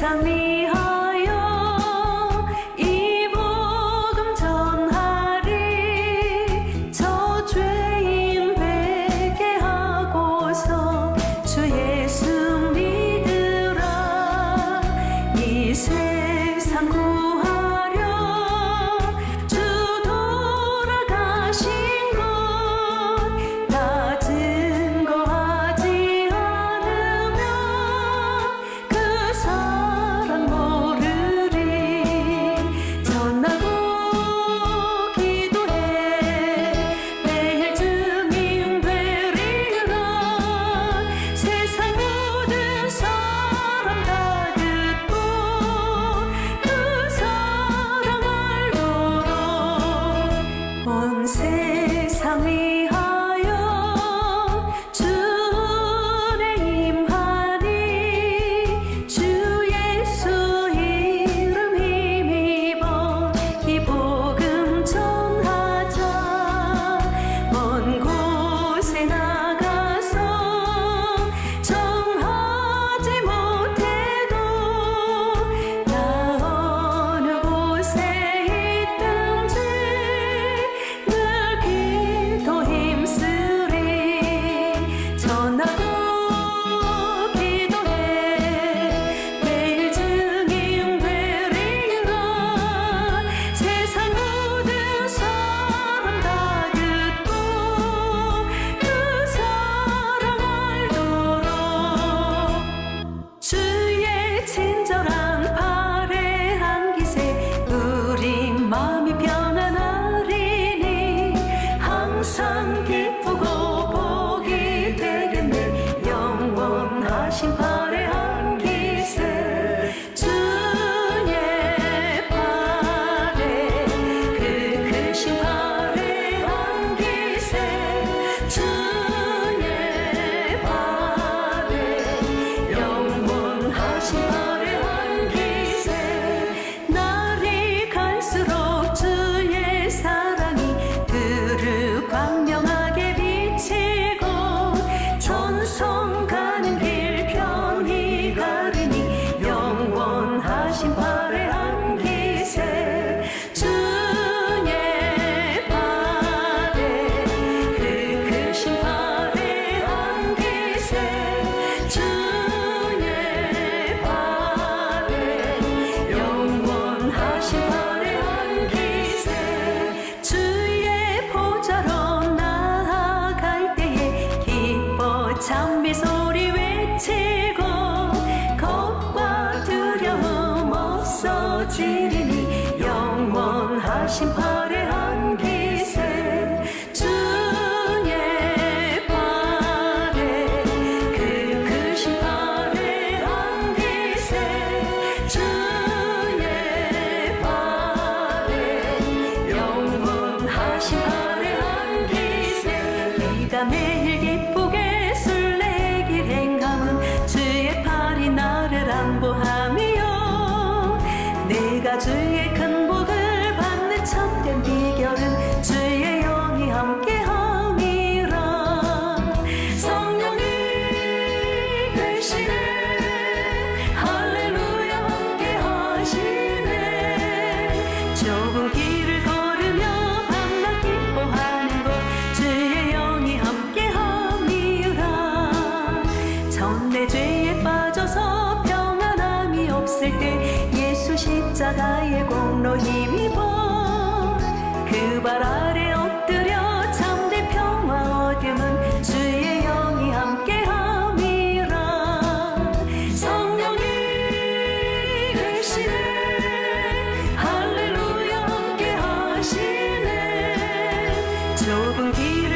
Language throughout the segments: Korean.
समीप 항상 잠비 소리 외치고 겁과 두려움 없어지리니 영원하신 팔의 한기세 주의 팔에 그 크신 팔의 한기세 주의 팔에 영원하신 팔의 한기세 네가 내 take 십자가의 공로 힘입어 그 발 아래 엎드려 참된 평화 얻음은 주의 영이 함께함이라. 성령이 되시네. 할렐루야 함께하시네. 좁은 길을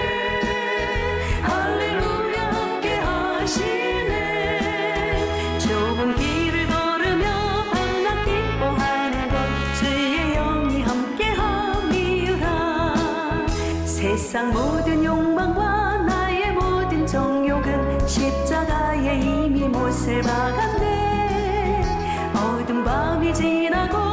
세상 모든 욕망과 나의 모든 정욕은 십자가에 이미 못을 박았네. 어둠 밤이 지나고